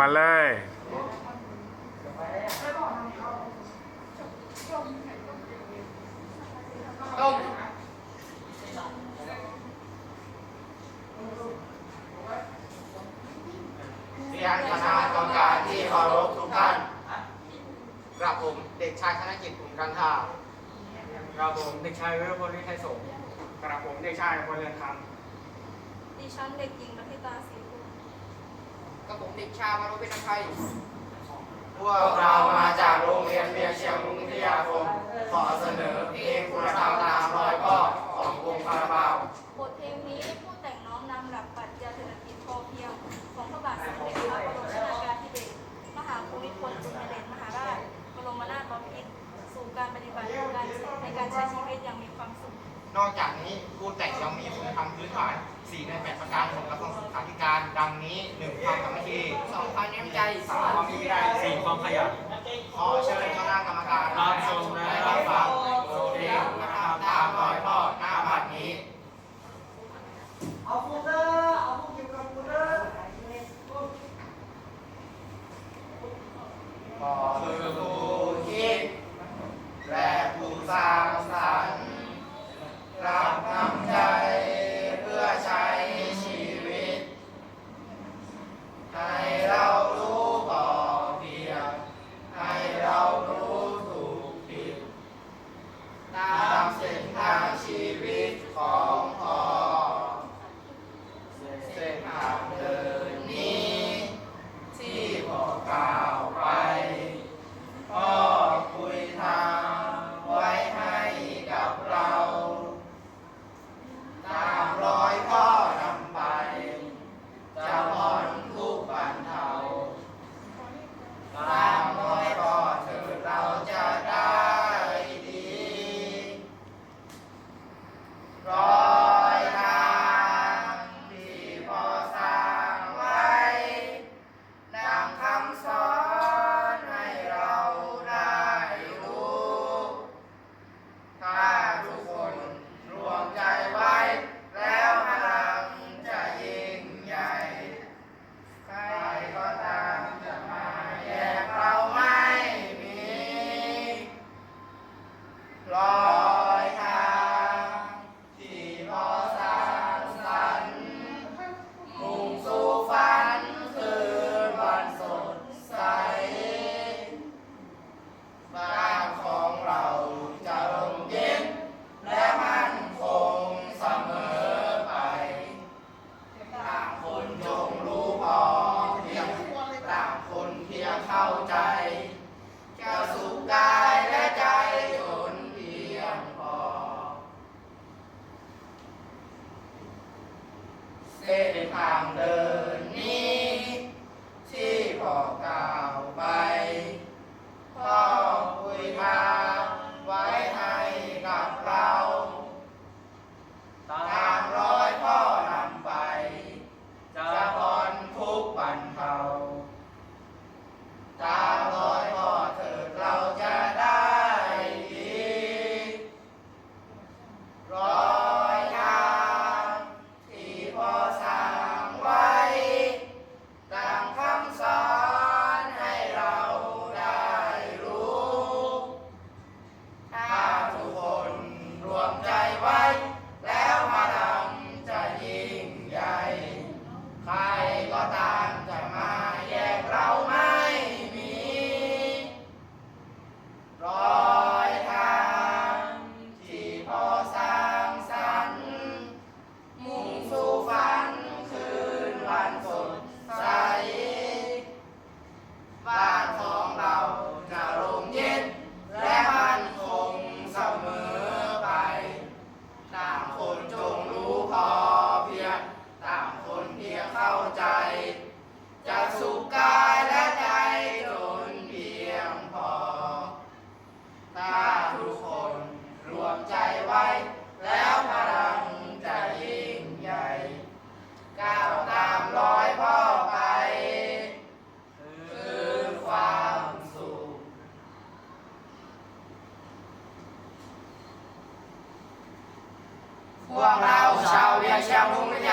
มาเลยต้มเรียนคณะกรรมการที่เคารพทุกท่านกระผมเด็กชายธนกิจอุ่นกันทากระผมเด็กชายวิรพลวิทัยสงฆ์กระผมเด็กชายพลเรือนคดิฉันเด็กหญิงรัติตาศรีคุณำกระผม เด็กชายมารุเป็นไทยพวกเรามาจากโรงเรียนเมียงเชียงรุ้งวิทยาคม ขอเสนอเพลงคุณธรรมตามรอยพ่อของวงคาราบาวบทเพลงนี้ผู้แต่งน้อมนำหลักปรัชญาเศรษฐกิจพอเพียง ของพระบาทสมเด็จพระบรมชนากาธิเบศรมหาภูมิพลอดุลยเดชมหาราชบรมนาถบพิตรสู่การปฏิบัติการในการใช้ชีวิตอย่างมีความสุข นอกจากนี้ผู้แต่งยังมีคุณธรรมพื้นฐาน 4 ใน 8 ประการของกระทรวงศึกษาธิการ ดังนี้ 1. ความสามัคคี 2. ความน้ำใจ 3. ความมีวินัยสี่ความขยันขอเชิญคณะกรรมการรับชมและรับฟังโปรเพลงนะครับตามรอยพ่อหน้าบัดนี้เอาฟูเร 狂傲超越想忘掉